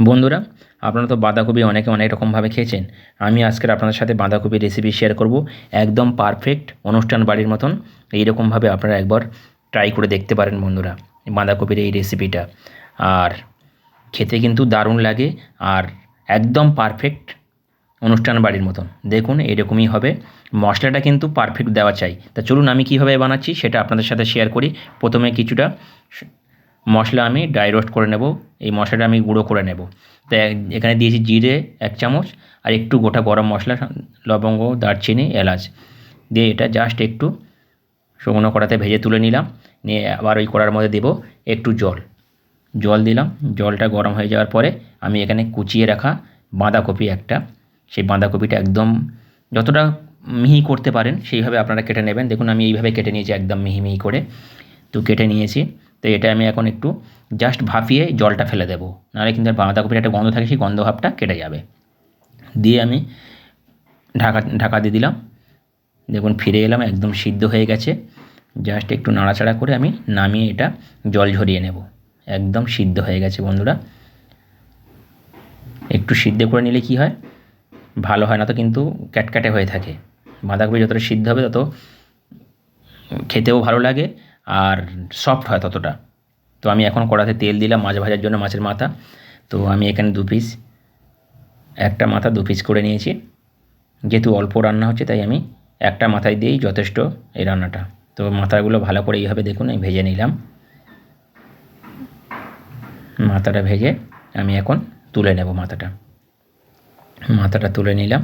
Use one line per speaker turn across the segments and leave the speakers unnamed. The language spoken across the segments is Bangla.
বন্ধুরা, আপনারা তো বাঁধাকপি অনেকে অনেক রকমভাবে খেয়েছেন। আমি আজকের আপনাদের সাথে বাঁধাকপির রেসিপি শেয়ার করব। একদম পারফেক্ট অনুষ্ঠান বাড়ির মতন। এইরকমভাবে আপনারা একবার ট্রাই করে দেখতে পারেন বন্ধুরা বাঁধাকপির এই রেসিপিটা আর খেতে কিন্তু দারুণ লাগে আর একদম পারফেক্ট অনুষ্ঠান বাড়ির মতন। দেখুন, এরকমই হবে। মশলাটা কিন্তু পারফেক্ট দেওয়া চাই। তা চলুন, আমি কীভাবে বানাচ্ছি সেটা আপনাদের সাথে শেয়ার করি। প্রথমে কিছুটা মশলা আমি ড্রাই রোস্ট করে নেব। এই মশলাটা আমি গুঁড়ো করে নেব। তো এখানে দিয়েছি জিরে এক চামচ আর একটু গোটা গরম মশলা, লবঙ্গ, দারচিনি, এলাচ। দিয়ে এটা জাস্ট একটু শুকনো কড়াতে ভেজে তুলে নিলাম। নিয়ে আবার ওই কড়ার মধ্যে দেব একটু জল। জল দিলাম। জলটা গরম হয়ে যাওয়ার পরে আমি এখানে কুচিয়ে রাখা বাঁধাকপি একটা। সেই বাঁধাকপিটা একদম যতটা মিহি করতে পারেন সেইভাবে আপনারা কেটে নেবেন। দেখুন, আমি এইভাবে কেটে নিয়েছি একদম মিহি মিহি করে। তো কেটে নিয়েছি। তো এটা আমি এখন একটু জাস্ট ভাপিয়ে জলটা ফেলে দেবো। নাহলে কিন্তু আর বাঁধাকপির একটা গন্ধ থাকে, সেই গন্ধ ভাবটা কেটে যাবে। দিয়ে আমি ঢাকা ঢাকা দিয়ে দিলাম। দেখুন, ফিরে এলাম, একদম সিদ্ধ হয়ে গেছে। জাস্ট একটু নাড়াচাড়া করে আমি নামিয়ে এটা জল ঝরিয়ে নেব। একদম সিদ্ধ হয়ে গেছে, বন্ধুরা। একটু সিদ্ধ করে নিলে কি হয়? ভালো হয় না তো কিন্তু ক্যাটক্যাটে হয়ে থাকে। বাঁধাকপি যতটা সিদ্ধ হবে তত খেতেও ভালো লাগে। আর সফট হয় ততটা। তো আমি এখন কড়াতে তেল দিলাম মাছ ভাজার জন্য মাছের মাথা। তো আমি এখানে দু পিস একটা মাথা দু পিস করে নিয়েছি। যেহেতু অল্প রান্না হচ্ছে, তাই আমি একটা মাথায় দিয়েই যথেষ্ট এই রান্নাটা। তো মাথাগুলো ভালো করে এইভাবে দেখুন, আমি ভেজে নিলাম। মাথাটা ভেজে আমি এখন তুলে নেব মাথাটা। মাথাটা তুলে নিলাম।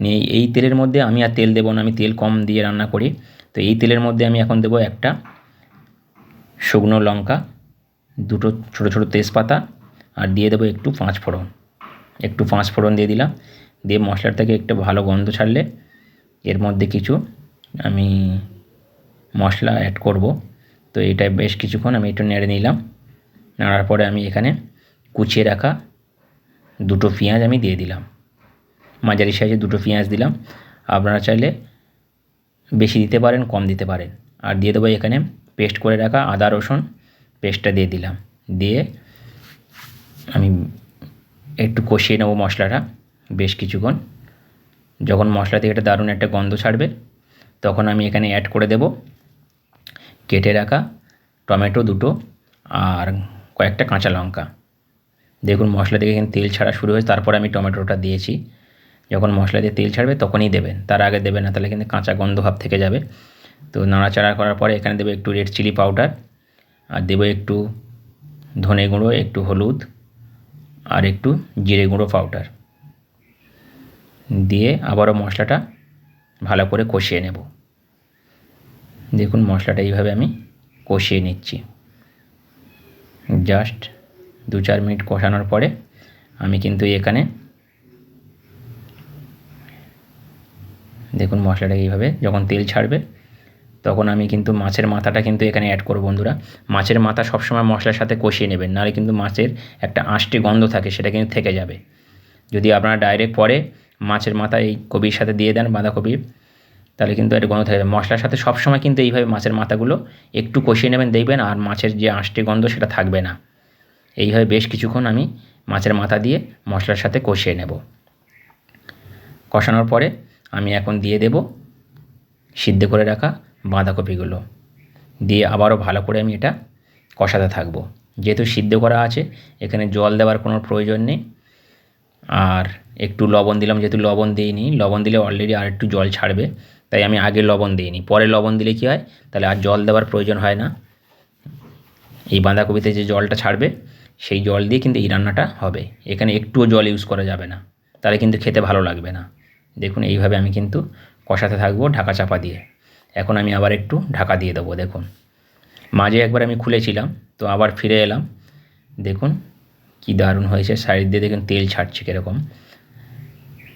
নিয়ে এই তেলের মধ্যে আমি আর তেল দেবো না, আমি তেল কম দিয়ে রান্না করি। তো এই তেলের মধ্যে আমি এখন দেবো একটা শুকনো লঙ্কা, দুটো ছোটো ছোটো তেজপাতা, আর দিয়ে দেবো একটু পাঁচ ফোড়ন। একটু পাঁচ ফোড়ন দিয়ে দিলাম। দিয়ে মশলার থেকে একটু ভালো গন্ধ ছাড়লে এর মধ্যে কিছু আমি মশলা অ্যাড করব। তো এটা বেশ কিছুক্ষণ আমি একটু নেড়ে নিলাম। নাড়ার পরে আমি এখানে কুচিয়ে রাখা দুটো পেঁয়াজ আমি দিয়ে দিলাম। মাঝারি সাইজে দুটো পেঁয়াজ দিলাম। আপনারা চাইলে বেশি দিতে পারেন, কম দিতে পারেন। আর দিয়ে দেবো এখানে পেস্ট করে রাখা আদা, রসুন পেস্টটা দিয়ে দিলাম। দিয়ে আমি একটু কষিয়ে নেব মশলাটা বেশ কিছুক্ষণ। যখন মশলা থেকে একটা দারুণ একটা গন্ধ ছাড়বে, তখন আমি এখানে অ্যাড করে দেব কেটে রাখা টমেটো দুটো আর কয়েকটা কাঁচা লঙ্কা। দেখুন, মশলা থেকে এখানে তেল ছাড়া শুরু হয়েছে, তারপর আমি টমেটোটা দিয়েছি। যখন মশলা দিয়ে তেল ছাড়বে, তখনই দেবেন। তার আগে দেবেন না, তাহলে কিন্তু কাঁচা গন্ধ ভাব থেকে যাবে। তো নাড়াচাড়া করার পরে এখানে দেবো একটু রেড চিলি পাউডার আর দেবো একটু ধনে গুঁড়ো, একটু হলুদ, আর একটু জিরে গুঁড়ো পাউডার দিয়ে আবারও মশলাটা ভালো করে কষিয়ে নেব। দেখুন মশলাটা এইভাবে আমি কষিয়ে নিচ্ছি। জাস্ট দু চার মিনিট কষানোর পরে আমি কিন্তু এখানে দেখুন মশলাটা এইভাবে যখন তেল ছাড়বে তখন আমি কিন্তু মাছের মাথাটা কিন্তু এখানে অ্যাড করব বন্ধুরা। মাছের মাথা সবসময় মশলার সাথে কষিয়ে নেবেন, নাহলে কিন্তু মাছের একটা আঁশটে গন্ধ থাকে, সেটা কিন্তু থেকে যাবে। যদি আপনারা ডাইরেক্ট পরে মাছের মাথা এই কবির সাথে দিয়ে দেন, বাঁধাকপি, তাহলে কিন্তু একটা গন্ধ থাকবে মশলার সাথে সবসময় কিন্তু এইভাবে মাছের মাথাগুলো একটু কষিয়ে নেবেন, দেখবেন আর মাছের যে আঁশটে গন্ধ সেটা থাকবে না। এইভাবে বেশ কিছুক্ষণ আমি মাছের মাথা দিয়ে মশলার সাথে কষিয়ে নেব। কষানোর পরে আমি এখন দিয়ে দেব সিদ্ধ করে রাখা বাঁধাকপিগুলো। দিয়ে আবারও ভালো করে আমি এটা কষাতে থাকব। যেহেতু সিদ্ধ করা আছে, এখানে জল দেওয়ার কোনো প্রয়োজন নেই। আর একটু লবণ দিলাম, যেহেতু লবণ দিইনি, লবণ দিলে অলরেডি আর একটু জল ছাড়বে, তাই আমি আগে লবণ দিইনি। পরে লবণ দিলে কী হয়, তাহলে আর জল দেওয়ার প্রয়োজন হয় না। এই বাঁধাকপিতে যে জলটা ছাড়বে, সেই জল দিয়ে কিন্তু এই রান্নাটা হবে। এখানে একটুও জল ইউজ করা যাবে না, তাহলে কিন্তু খেতে ভালো লাগবে না। দেখুন, এইভাবে আমি কিন্তু কষাতে থাকব ঢাকা চাপা দিয়ে। এখন আমি আবার একটু ঢাকা দিয়ে দেবো, দেখুন। মাঝে একবার আমি খুলেছিলাম, তো আবার ফিরে এলাম। দেখুন কি দারুণ হয়েছে, সাইড দিয়ে দেখুন তেল ছাড়ছে কীরকম।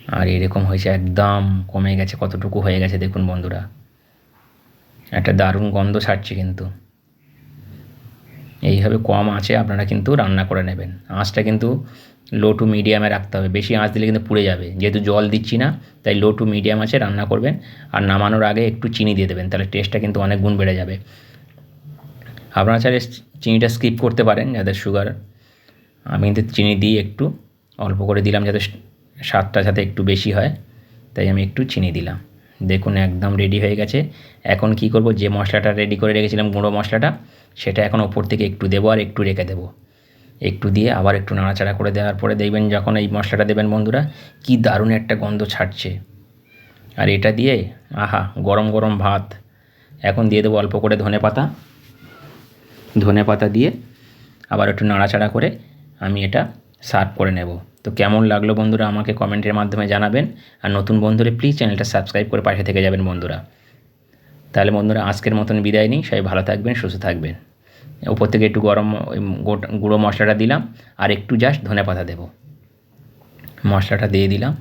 আর এরকম হয়েছে, একদম কমে গেছে, কতটুকু হয়ে গেছে দেখুন বন্ধুরা। একটা দারুণ গন্ধ ছাড়ছে কিন্তু। এইভাবে কম আঁচে আপনারা কিন্তু রান্না করে নেবেন। আঁচটা কিন্তু লো টু মিডিয়ামে রাখতে হবে। বেশি আঁচ দিলে কিন্তু পুড়ে যাবে। যেহেতু জল দিচ্ছি না, তাই লো টু মিডিয়াম আছে, রান্না করবেন। আর নামানোর আগে একটু চিনি দিয়ে দেবেন, তাহলে টেস্টটা কিন্তু অনেক গুণ বেড়ে যাবে। আপনারা চাইলে চিনিটা স্কিপ করতে পারেন, যাদের সুগার আমি কিন্তু চিনি দিই একটু, অল্প করে দিলাম যাতে স্বাদটা যাতে একটু বেশি হয়, তাই আমি একটু চিনি দিলাম। দেখুন একদম রেডি হয়ে গেছে। এখন কি করব, যে মশলাটা রেডি করে রেখেছিলাম, গুঁড়ো মশলাটা, সেটা এখন ওপর থেকে একটু দেবো আর একটু রেখে দেবো। একটু দিয়ে আবার একটু নাড়াচাড়া করে দেওয়ার পরে দেখবেন যখন এই মশলাটা দেবেন বন্ধুরা, কি দারুণ একটা গন্ধ ছাড়ছে। আর এটা দিয়ে, আহা, গরম গরম ভাত। এখন দিয়ে দেবো অল্প করে ধনে পাতা। ধনে পাতা দিয়ে আবার একটু নাড়াচাড়া করে আমি এটা সার্ভ করে নেব। তো কেমন লাগল বন্ধুরা আমাকে কমেন্টের মাধ্যমে জানাবেন। আর নতুন বন্ধুরা, প্লিজ চ্যানেলটা সাবস্ক্রাইব করে পাশে থেকে যাবেন বন্ধুরা। তাহলে বন্ধুরা, আজকের মতন বিদায় নিই। সবাই ভালো থাকবেন, সুস্থ থাকবেন। উপর থেকে একটু গরম গুঁড়ো মশলাটা দিলাম, আর একটু জাস্ট ধনে পাতা দেবো। মশলাটা দিয়ে দিলাম।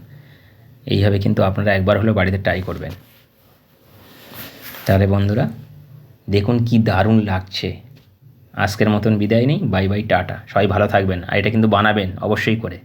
এইভাবে কিন্তু আপনারা একবার হলেও বাড়িতে ট্রাই করবেন। তাহলে বন্ধুরা, দেখুন কি দারুণ লাগছে। আজকের মতন বিদায় নেই বাই বাই টাটা। সবাই ভালো থাকবেন, আর এটা কিন্তু বানাবেন, অবশ্যই করে।